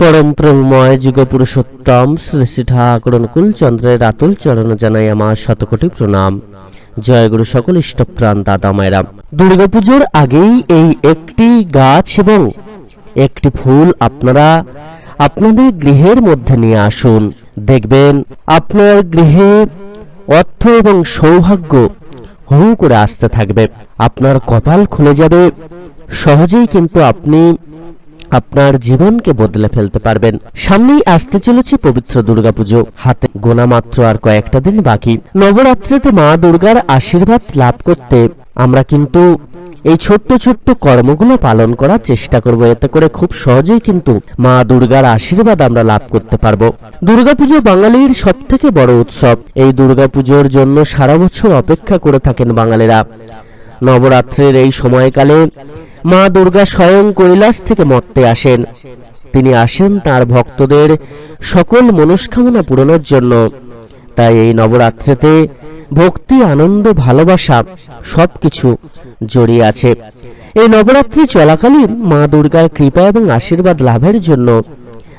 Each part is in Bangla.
পরম প্রেমময় যুগ পুরুষোত্তম শ্রী শ্রী ঠাকুর অনুকূল চন্দ্রের আতুল চরণ জানাই আমার শতকোটি প্রণাম। জয় গুরু সকল ইষ্টপ্রাণ দাদা মায়েরা। দুর্গাপুজোর আগেই এই একটি গাছ এবং একটি ফুল আপনারা আপনাদের গৃহের মধ্যে নিয়ে আসুন। দেখবেন আপনার গৃহে অর্থ এবং সৌভাগ্য হু করে আসতে থাকবে। আপনার কপাল খুলে যাবে। সহজেই কিন্তু আপনি আপনার জীবনকে বদলে ফেলতে পারবেন। সামনেই আসতে চলেছে পবিত্র দুর্গাপুজো। হাতে গোনা মাত্র আর কয়েকটা দিন বাকি। নবরাত্রিতে মা দুর্গার আশীর্বাদ লাভ করতে আমরা কিন্তু এই ছোট্ট ছোট্ট কর্মগুলো পালন করার চেষ্টা করব। এতে করে খুব সহজেই কিন্তু মা দুর্গার আশীর্বাদ আমরা লাভ করতে পারব। দুর্গাপুজো বাঙালির সব থেকে বড় উৎসব। এই দুর্গাপুজোর জন্য সারা বছর অপেক্ষা করে থাকেন বাঙালিরা। নবরাত্রির এই সময়কালে মা দুর্গা স্বয়ং কৈলাস থেকে মর্তে আসেন। তিনি আসেন তার ভক্তদের সকল মনস্কামনা পূরণের জন্য। তাই এই নবরাত্রিতে ভক্তি, আনন্দ, ভালোবাসা সবকিছু জড়িয়ে আছে। এই নবরাত্রি চলাকালীন মা দুর্গার কৃপা এবং আশীর্বাদ লাভের জন্য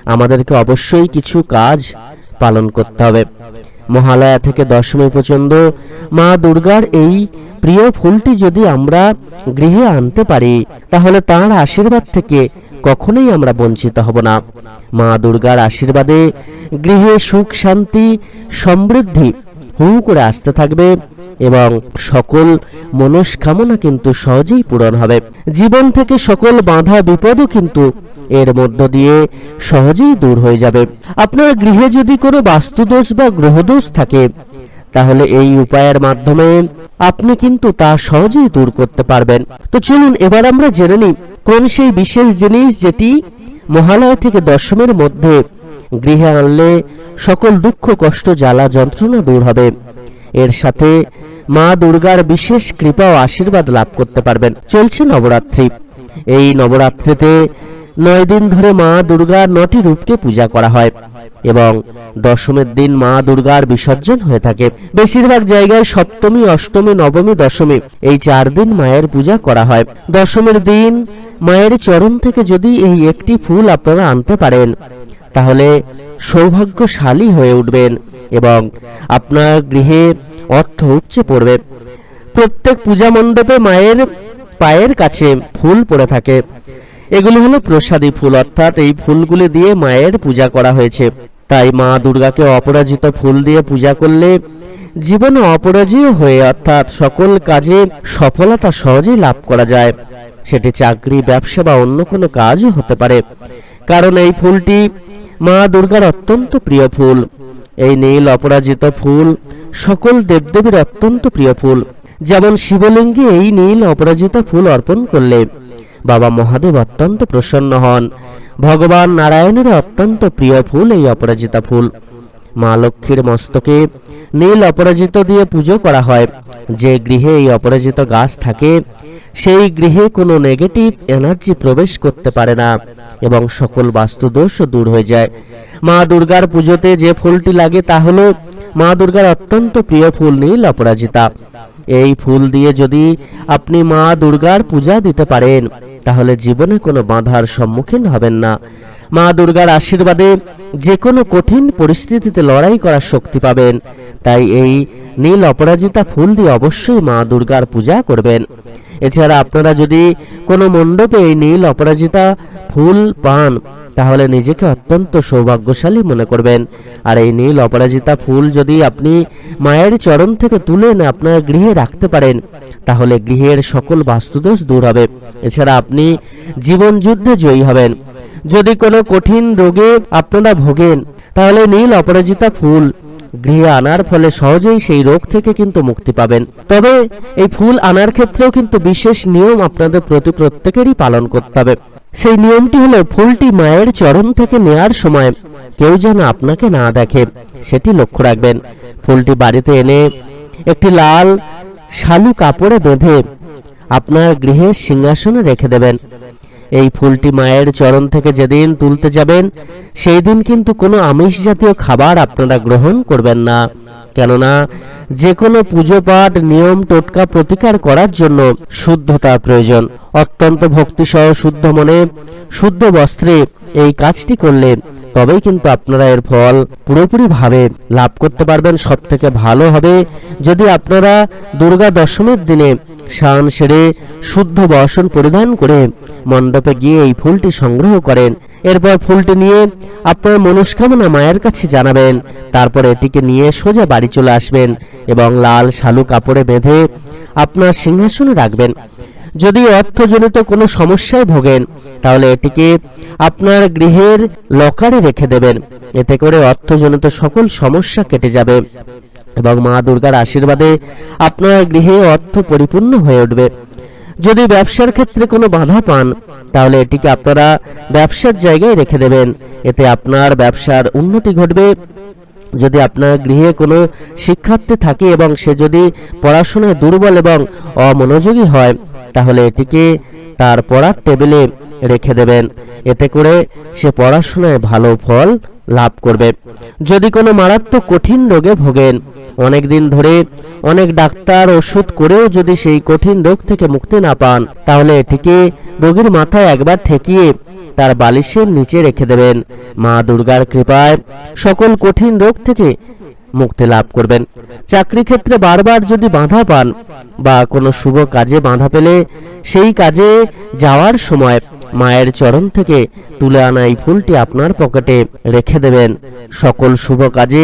আমাদেরকে অবশ্যই কিছু কাজ পালন করতে হবে। মহালয়া থেকে দশমী পর্যন্ত মা দুর্গার এই প্রিয় ফুলটি যদি আমরা গৃহে আনতে পারি, তাহলে তার আশীর্বাদ থেকে কখনোই আমরা বঞ্চিত হব না। মা দুর্গার আশীর্বাদে গৃহে সুখ, শান্তি, সমৃদ্ধি হু করে আসতে থাকবে এবং সকল মনস্কামনা কিন্তু সহজেই পূরণ হবে। জীবন থেকে সকল বাধা, বিপদও কিন্তু এর মধ্য দিয়ে সহজেই দূর হয়ে যাবে। আপনার গৃহে যদি কোনো বাস্তুদোষ বা গ্রহদোষ থাকে, তাহলে এই উপায়ের মাধ্যমে আপনি কিন্তু তা সহজেই দূর করতে পারবেন। তো চলুন, এবার আমরা জেনে নিই কোন সেই বিশেষ জিনিস যেটি মহালয়া থেকে দশমের মধ্যে গৃহে আনলে সকল দুঃখ, কষ্ট, জ্বালা, যন্ত্রণা দূর হবে। এর সাথে মা দুর্গার বিশেষ কৃপা ও আশীর্বাদ লাভ করতে পারবেন। চলছে নবরাত্রি। এই নবরাত্রিতে নয় দিন ধরে মা দুর্গার নটি রূপকে পূজা করা হয় এবং দশমের দিন মা দুর্গার বিসর্জন হয়ে থাকে। বেশিরভাগ জায়গায় সপ্তমী, অষ্টমী, নবমী, দশমী এই চার দিন মায়ের পূজা করা হয়। দশমীর দিন মায়ের চরণ থেকে যদি এই একটি ফুল আপনারা আনতে পারেন তাহলে সৌভাগ্যশালী হয়ে উঠবেন এবং আপনার গৃহে অর্থ উপচে পড়বে। প্রত্যেক পূজা মণ্ডপে মায়ের পায়ের কাছে ফুল পড়ে থাকে। এগুলি হলো প্রসাদী ফুল, অর্থাৎ এই ফুলগুলি দিয়ে মায়ের পূজা করা হয়েছে। তাই মা দুর্গাকে অপরাজিত ফুল দিয়ে পূজা করলে জীবনে অপরাজয় হয়ে, অর্থাৎ সকল কাজে সফলতা সহজেই লাভ করা যায়। সেটি চাকরি, ব্যবসা বা অন্য কোনো কাজও হতে পারে। কারণ এই ফুলটি মা দুর্গার অত্যন্ত প্রিয় ফুল। এই নীল অপরাজিত ফুল সকল দেবদেবীর অত্যন্ত প্রিয় ফুল। যেমন শিবলিঙ্গে এই নীল অপরাজিত ফুল অর্পণ করলে বাবা মহাদেব অত্যন্ত প্রসন্ন হন। ভগবান নারায়ণের অত্যন্ত প্রিয় ফুল এই অপরাজিতা ফুল। মা লক্ষ্মীর মস্তকে নীল অপরাজিত দিয়ে পুজো করা হয়। যে গৃহে এই অপরাজিত গাছ থাকে, সেই গৃহে কোনো নেগেটিভ এনার্জি প্রবেশ করতে পারে না এবং সকল বাস্তুদোষও দূর হয়ে যায়। মা দুর্গার পুজোতে যে ফুলটি লাগে তা হলো মা দুর্গার অত্যন্ত প্রিয় ফুল নীল অপরাজিতা। এই ফুল দিয়ে যদি আপনি মা দুর্গার পূজা দিতে পারেন, তাহলে জীবনে কোনো বাধার সম্মুখীন হবেন না। মা দুর্গার আশীর্বাদে যে কোনো কঠিন পরিস্থিতিতে লড়াই করার শক্তি পাবেন। তাই এই নীল অপরাজিতা ফুল দিয়ে অবশ্যই মা দুর্গার পূজা করবেন। এছাড়া আপনারা যদি কোনো মণ্ডপে এই নীল অপরাজিতা ফুল পান, তাহলে নিজেকে অত্যন্ত সৌভাগ্যশালী মনে করবেন। আর এই নীল অপরাজিতা ফুল যদি আপনি মায়ের চরণ থেকে তুলে এনে আপনার গৃহে রাখতে পারেন, তাহলে গৃহের সকল বাস্তুদোষ দূর হবে। এছাড়া আপনি জীবন যুদ্ধে জয়ী হবেন। যদি কোনো কঠিন রোগে আপনারা ভোগেন, তাহলে নীল অপরাজিতা ফুল গৃহে আনার ফলে সহজেই সেই রোগ থেকে কিন্তু মুক্তি পাবেন। তবে এই ফুল আনার ক্ষেত্রেও কিন্তু বিশেষ নিয়ম আপনাদের প্রতি প্রত্যেকেরই পালন করতে হবে। সেই নিয়মটি হলো ফুলটি মায়ের চরণ থেকে নেয়ার সময় কেউ যেন আপনাকে না দেখে, সেটি লক্ষ্য রাখবেন। ফুলটি বাড়িতে এনে একটি লাল শালু কাপড়ে বেঁধে আপনার গৃহের সিংহাসনে রেখে দেবেন। এই ফুলটি মায়ের চরণ থেকে যেদিন তুলতে যাবেন সেই দিন কিন্তু কোনো আমিষ জাতীয় খাবার আপনারা গ্রহণ করবেন না। কেননা যে কোনো পুজো পাঠ, নিয়ম টোটকা প্রতিকার করার জন্য শুদ্ধতা প্রয়োজন। অত্যন্ত ভক্তিসহ, শুদ্ধ মনে, শুদ্ধ বস্ত্রে এই কাজটি করলে তবেই কিন্তু আপনারা এর ফল পুরোপুরিভাবে লাভ করতে পারবেন। সব থেকে ভালো হবে যদি আপনারা দুর্গা দশমীর দিনে স্নান সেরে শুদ্ধ বসন পরিধান করে মণ্ডপে গিয়ে এই ফুলটি সংগ্রহ করেন। এরপর ফুলটি নিয়ে আপনার মনস্কামনা মায়ের কাছে জানাবেন। তারপর এটিকে নিয়ে সোজা বাড়ি চলে আসবেন এবং লাল শালু কাপড়ে বেঁধে আপনার সিংহাসনে রাখবেন। যদি অর্থজনিত কোনো সমস্যায় ভোগেন, তাহলে এটিকে আপনার গৃহের লকারে রেখে দেবেন। এতে করে অর্থজনিত সকল সমস্যা কেটে যাবে এবং মা দুর্গার আশীর্বাদে আপনার গৃহে অর্থ পরিপূর্ণ হয়ে উঠবে। যদি ব্যবসার ক্ষেত্রে কোনো বাধা পান, তাহলে এটিকে আপনারা ব্যবসার জায়গায় রেখে দেবেন। এতে আপনার ব্যবসার উন্নতি ঘটবে। যদি আপনার গৃহে কোনো শিক্ষার্থী থাকে এবং সে যদি পড়াশোনায় দুর্বল এবং অমনোযোগী হয় তাহলে এটিকে তার পড়ার টেবিলে রেখে দেবেন। এতে করে সে পড়াশোনায় ভালো ফল লাভ করবে। যদি কোনো মারাত্মক কঠিন রোগে ভোগেন, অনেক দিন ধরে অনেক ডাক্তার ওষুধ করেও যদি সেই কঠিন রোগ থেকে মুক্তি না পান, তাহলে এটিকে রোগীর মাথায় একবার ঠেকিয়ে তার বালিশের নিচে রেখে দেবেন। মা দুর্গার কৃপায় সকল কঠিন রোগ থেকে মুক্তি লাভ করবেন। চাকরি ক্ষেত্রে বারবার যদি বাধা পান বা কোনো শুভ কাজে বাধা পেলে, সেই কাজে যাওয়ার সময় মায়ের চরণ থেকে তুলে আনা এই ফুলটি আপনার পকেটে রেখে দেবেন। সকল শুভ কাজে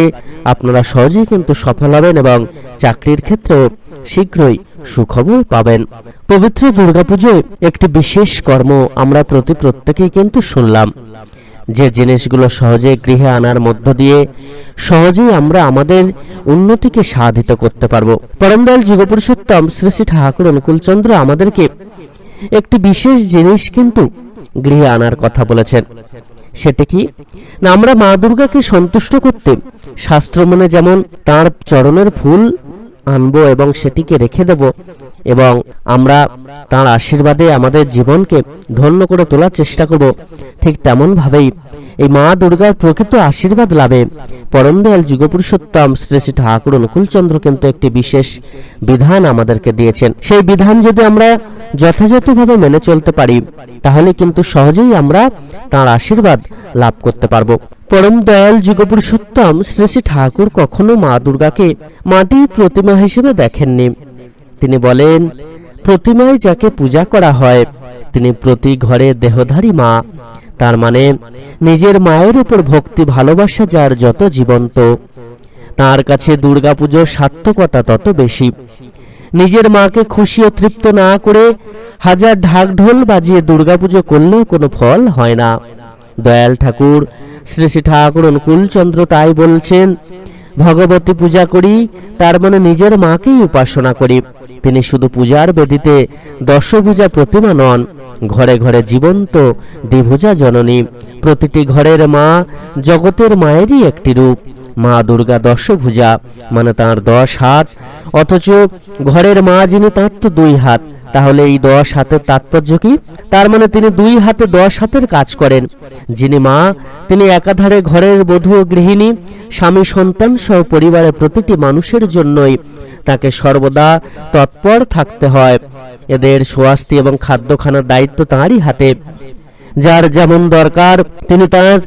আপনারা সহজেই কিন্তু সফল হবেন এবং চাকরির ক্ষেত্রেও শীঘ্রই সুখবর পাবেন। পবিত্র দুর্গাপুজোয় একটি বিশেষ কর্ম আমরা প্রতি প্রত্যেকেই কিন্তু শুনলাম। যে জিনিসগুলো সহজে গৃহে আনার মধ্য দিয়ে সহজেই আমরা আমাদের উন্নতিকে সাধিত করতে পারব। পরমদয়াল যুগপুরুষোত্তম শ্রী শ্রী ঠাকুর অনুকূলচন্দ্র আমাদেরকে একটি বিশেষ জিনিস কিন্তু গৃহে আনার কথা বলেছেন। সেটি কি? না, আমরা মা দুর্গাকে সন্তুষ্ট করতে শাস্ত্র মনে যেমন তার চরণের ফুল আনব এবং সেটিকে রেখে দেব এবং আমরা তার আশীর্বাদে আমাদের জীবনকে ধন্য করে তোলার চেষ্টা করব। ঠিক তেমনভাবেই এই মা দুর্গার প্রকৃত আশীর্বাদ লাভে পরম দয়াল যুগপুরুষোত্তম শ্রী শ্রী ঠাকুর অনুকূলচন্দ্র কিন্তু একটি বিশেষ বিধান আমাদেরকে দিয়েছেন। সেই বিধান যদি আমরা যথাযথভাবে মেনে চলতে পারি, তাহলে কিন্তু সহজেই আমরা তার আশীর্বাদ লাভ করতে পারব। পরম দয়াল যুগপুরুষোত্তম শ্রী শ্রী ঠাকুর কখনো মা দুর্গাকে মাটির প্রতিমা হিসেবে দেখেননি। তিনি বলেন, প্রতিমায় যাকে পূজা করা হয়, তিনি প্রতি ঘরে দেহধারী মা। তার মানে নিজের মায়ের উপর ভক্তি ভালোবাসা যার যত জীবন্ত। তার কাছে দুর্গাপুজোর সার্থকতা তত বেশি। নিজের মাকে খুশি ও তৃপ্ত না করে হাজার ঢাক ঢোল বাজিয়ে দুর্গাপুজো করলেও কোনো ফল হয় না। দয়াল ঠাকুর শ্রী শ্রী ঠাকুর অনুকূলচন্দ্র তাই বলছেন, ভগবতী পূজা করি, তার মানে নিজের মাকেই উপাসনা করি। তিনি শুধু পূজার বেদিতে দশভূজা প্রতিমা নন, ঘরে ঘরে জীবন্ত দ্বিভুজা জননী। প্রতিটি ঘরের মা জগতের মায়েরই একটি রূপ। মা দুর্গা দশভুজা মানে তার দশ হাত। অথচ ঘরের মা যিনি তার তো দুই হাত। তাহলে এই দশ হাতের তাৎপর্য কি? তার মানে তিনি দুই হাতে দশ হাতের কাজ করেন। যিনি মা, তিনি একাধারে ঘরের বধূ গৃহিণী, স্বামী, সন্তান সহ পরিবারের প্রতিটি মানুষের জন্যই তাকে সর্বদা তৎপর থাকতে হয়। এদের সোয়াস্তি এবং খাদ্য খানার দায়িত্ব তাঁরই হাতে। যার যেমন দরকার, তিনি তার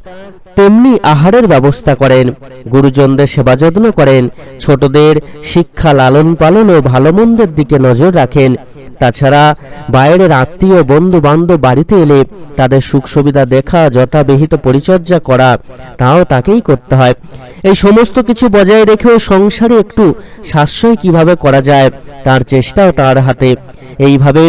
তেমনি আহারের ব্যবস্থা করেন। গুরুজনদের সেবা যত্ন করেন। ছোটদের শিক্ষা লালন পালন ও ভালো মন্দের দিকে নজর রাখেন। তাছাড়া বাইরের আত্মীয় বন্ধু বান্ধব বাড়িতে এলে তাদের সুখ সুবিধা দেখা, যথাবিহিত পরিচর্যা করা, তাও তাকেই করতে হয়। এই সমস্ত কিছু বজায় রেখেও সংসারে একটু সাশ্রয় কীভাবে করা যায়, তার চেষ্টাও তার হাতে। এইভাবে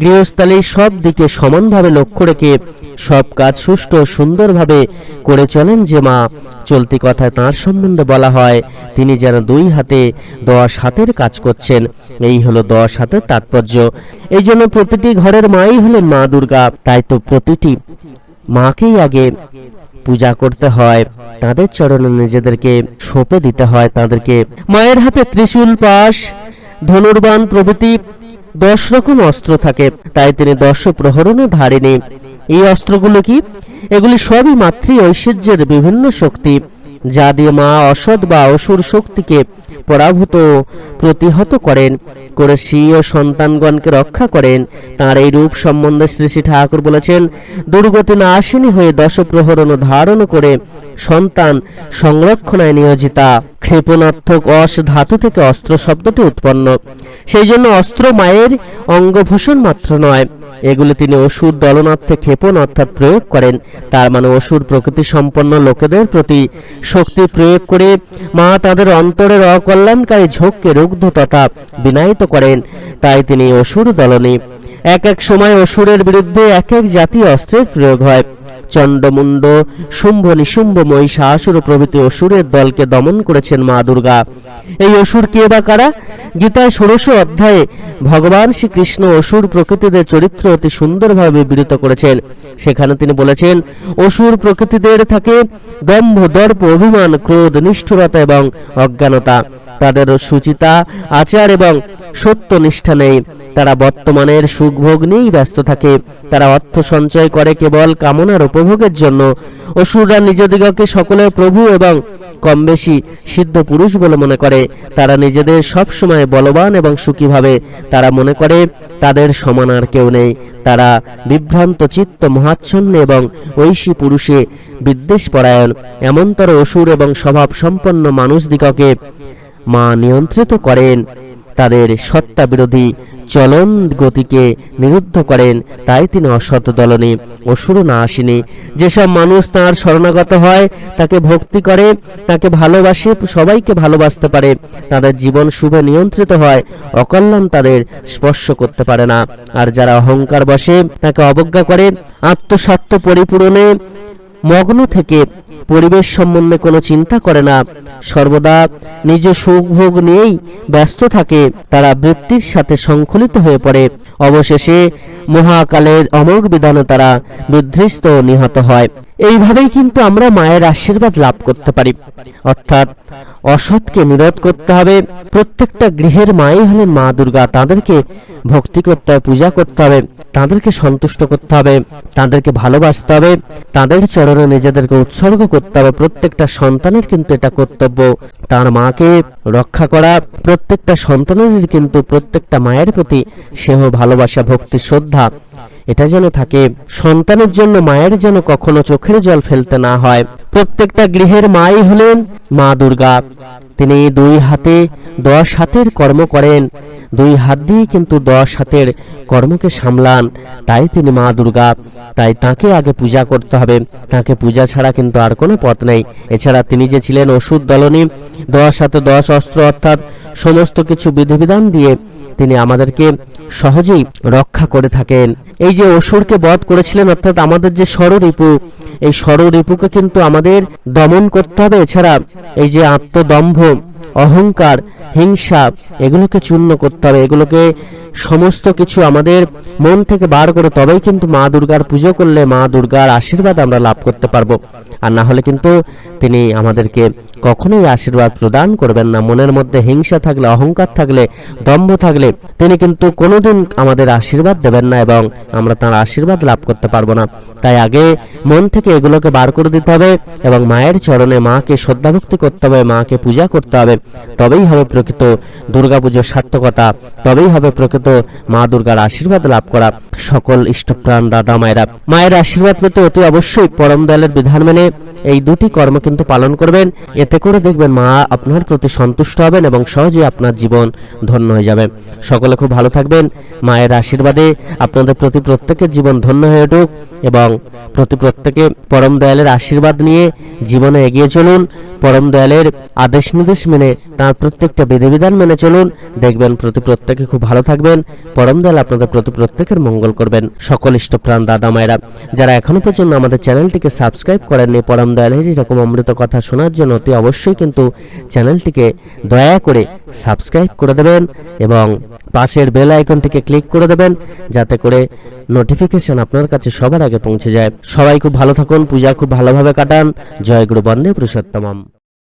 গৃহস্থালী সব দিকে সমানভাবে লক্ষ্য রেখে সব কাজ সুষ্ঠু সুন্দরভাবে করে চলেন যে মা। চলতি কথায় তাঁর সম্বন্ধে বলা হয়, তিনি যেন দুই হাতে দশ হাতের কাজ করছেন। এই হলো দশ হাতের তাৎপর্য। এই জন্য প্রতিটি ঘরের মাই হলেন মা দুর্গা। তাই তো প্রতিটি মাকেই আগে পূজা করতে হয়। তাদের চরণে নিজেদেরকে সঁপে দিতে হয়। তাদেরকে মায়ের হাতে ত্রিশূল পাশ, ধনুর্বাণ প্রভৃতি, দশ রকম অস্ত্র থাকে। তাই তিনি দশ প্রহরণও ধারেনি এই অস্ত্রগুলো কি? এগুলি সবই মাতৃ ঐশ্বর্যের বিভিন্ন শক্তি, যা দিয়ে মা অসৎ বা অসুর শক্তিকে পরাভূত, প্রতিহত করেন করে স্বীয় সন্তানগণকে রক্ষা করেন। তার এই রূপ সম্বন্ধে শ্রী শ্রী ঠাকুর বলেছেন, দুর্গতি না আসেনি হয়ে দশপ্রহরণ ধারণ করে সন্তান সংরক্ষণায় নিয়োজিতা। ক্ষেপণার্থক অস ধাতু থেকে অস্ত্র শব্দটি উৎপন্ন। সেই জন্য অস্ত্র মায়ের অঙ্গভূষণ মাত্র নয়। এগুলি তিনি অসুর দলনার্থে ক্ষেপণ অর্থাৎ প্রয়োগ করেন। তার মানে অসুর প্রকৃতি সম্পন্ন লোকেদের প্রতি শক্তি প্রয়োগ করে মা তাদের অন্তরের অকল্যাণকারী ঝোঁককে রুগ্ধ তথা বিনায়িত করেন। তাই তিনি অসুর দলনী। এক এক সময় অসুরের বিরুদ্ধে এক এক জাতীয় অস্ত্রের প্রয়োগ হয়। চণ্ডমুণ্ড, শুম্ভ নিশুম্ভ মহিষাসুর প্রভৃতি অসুরের দলকে দমন করেছেন মা দুর্গা। এই অসুর কে বা কারা? গীতায় ষোড়শ অধ্যায়ে ভগবান শ্রীকৃষ্ণ অসুর প্রকৃতিদের চরিত্র অতি সুন্দরভাবে বিবৃত করেছেন। সেখানে তিনি বলেছেন, অসুর প্রকৃতিদের থাকে দম্ভ, দর্প, অভিমান, ক্রোধ, নিষ্ঠুরতা এবং অজ্ঞানতা। তাদের সুচিতা, আচার এবং সত্য নিষ্ঠা নেই। তারা বর্তমানের সুখভোগ নিয়েই ব্যস্ত থাকে। তারা অর্থ সঞ্চয় করে কেবল কামনার উপভোগের জন্য। অসুররা নিজদিগকে সকলের প্রভু এবং কম বেশি সিদ্ধ পুরুষ বলে মনে করে। তারা নিজেদের সব সময় বলবান এবং সুখী ভাবে। তারা মনে করে, তাদের সমান আর কেউ নেই। তারা বিভ্রান্ত চিত্ত মহাচ্ছন্ন এবং ঐশী পুরুষে বিদ্বেষ পরায়ণ এমনতর অসুর এবং স্বভাব সম্পন্ন মানুষদিগকে মা নিয়ন্ত্রিত করেন। তাদের সত্তা বিরোধী চলন গতিকে নিরুদ্ধ করেন, তাই তিনি অসৎ দলনে অসুর না আসেনি। যেসব মানুষ তার শরণাগত হয়, তাকে ভক্তি করে, তাকে ভালোবাসে, সবাইকে ভালোবাসতে পারে, তাদের জীবন শুভে নিয়ন্ত্রিত হয়, অকল্যাণ তাদের স্পর্শ করতে পারে না। আর যারা অহংকার বসে, তাকে অবজ্ঞা করে, আত্মস্বার্থ পরিপূরণে মগ্ন থেকে পরিবেশ সম্বন্ধে কোনো চিন্তা করে না। সর্বদা নিজ সুখভোগ নিয়েই ব্যস্ত থাকে, তারা বৃত্তির সাথে সংকলিত হয়ে পড়ে। অবশেষে মহাকালের অমোঘ বিধানে তারা বিধৃষ্ট নিহত হয়। এইভাবেই কিন্তু আমরা মায়ের আশীর্বাদ লাভ করতে পারি। অর্থাৎ অসৎকে নিরোধ করতে হবে। প্রত্যেকটা গৃহের মাই হলেন মা দুর্গা। তাদেরকে ভক্তি করতে হবে, পূজা করতে হবে, তাদেরকে সন্তুষ্ট করতে হবে, তাদেরকে ভালোবাসতে হবে, তাদের চরণে নিজেদেরকে উৎসর্গ করতে হবে। প্রত্যেকটা সন্তানের কিন্তু এটা কর্তব্য। তার মাকে রক্ষা করা, প্রত্যেকটা সন্তানের কিন্তু প্রত্যেকটা মায়ের প্রতি স্নেহ ভালোবাসা, ভক্তি, শ্রদ্ধা এটা যেন থাকে, সন্তানের জন্য মায়ের যেন কখনো চোখের জল ফেলতে না হয়। প্রত্যেকটা গৃহের মাই হলেন মা দুর্গা। তিনি দুই হাতে, দশ হাতের কর্ম করেন। দুই হাত দিয়ে কিন্তু দশ হাতের কর্মকে সামলান। তাই তিনি মা দুর্গা। তাই তাকে আগে পূজা করতে হবে। তাকে পূজা ছাড়া কিন্তু আর কোনো পথ নেই। এছাড়া তিনি যে ছিলেন ওষুধ দলনী, দশ হাতে দশ অস্ত্র অর্থাৎ সমস্ত কিছু বিধিবিধান দিয়ে তিনি আমাদেরকে সহজেই রক্ষা করে থাকেন। এই যে অসুরকে বধ করেছিলেন অর্থাৎ আমাদের যে ষড়রিপু এই ষড়রিপুকে কিন্তু আমাদের দমন করতে হবে। এছাড়া এই যে আত্মদম্ভ অহংকার হিংসা এগুলোকে চূর্ণ করতে হবে এগুলোকে সমস্ত কিছু আমাদের মন থেকে বার করে তবেই কিন্তু মা দুর্গার পুজো করলে মা দুর্গার আশীর্বাদ আমরা লাভ করতে পারব। আর না হলে কিন্তু তিনি আমাদেরকে কখনোই আশীর্বাদ প্রদান করবেন না। মনের মধ্যে হিংসা থাকলে, অহংকার থাকলে, দম্ভ থাকলে তিনি কিন্তু কোনোদিন আমাদের আশীর্বাদ দেবেন না এবং আমরা তার আশীর্বাদ লাভ করতে পারব না। তাই আগে মন থেকে এগুলোকে বার করে দিতে হবে এবং মায়ের চরণে মাকে শ্রদ্ধাভক্তি করতে হবে, মাকে পূজা করতে হবে। তবেই হবে প্রকৃত দুর্গাপুজোর সার্থকতা, তবেই হবে প্রকৃত মা দুর্গার আশীর্বাদ লাভ করা সকল ইষ্টপ্রাণ দাদা মায়েরা। মায়ের আশীর্বাদ পেতে অতি অবশ্যই পরম দয়ালের বিধান মেনে এই দুটি কর্ম কিন্তু পালন করবেন। এতে করে দেখবেন মা আপনার প্রতি সন্তুষ্ট হবেন এবং সহজেই আপনার জীবন ধন্য হয়ে যাবে। সকলে খুব ভালো থাকবেন। মায়ের আশীর্বাদে আপনাদের প্রতি প্রত্যেকের জীবন ধন্য হয়ে উঠুক এবং প্রতি প্রত্যেকে পরম দয়ালের আশীর্বাদ নিয়ে জীবনে এগিয়ে চলুন। পরম দয়ালের আদেশ নির্দেশ মেনে তার প্রত্যেকটা বিধিবিধান মেনে চলুন। দেখবেন প্রতি প্রত্যেকে খুব ভালো থাকবেন। পরম দয়াল আপনাদের প্রতি প্রত্যেকের মঙ্গল করবেন। সকল ইষ্টপ্রাণ দাদা মায়েরা, যারা এখনও পর্যন্ত আমাদের চ্যানেলটিকে সাবস্ক্রাইব করেননি, পরম দয়ালের এরকম অমৃত কথা শোনার জন্য অতি অবশ্যই কিন্তু চ্যানেলটিকে দয়া করে সাবস্ক্রাইব করে দেবেন এবং পাশের বেল আইকনটিকে ক্লিক করে দেবেন, যাতে করে নোটিফিকেশন আপনার কাছে সবার আগে পৌঁছে যায়। সবাই খুব ভালো থাকুন, পূজা খুব ভালোভাবে কাটান। জয় গুরু বন্দে পুরুষোত্তমম।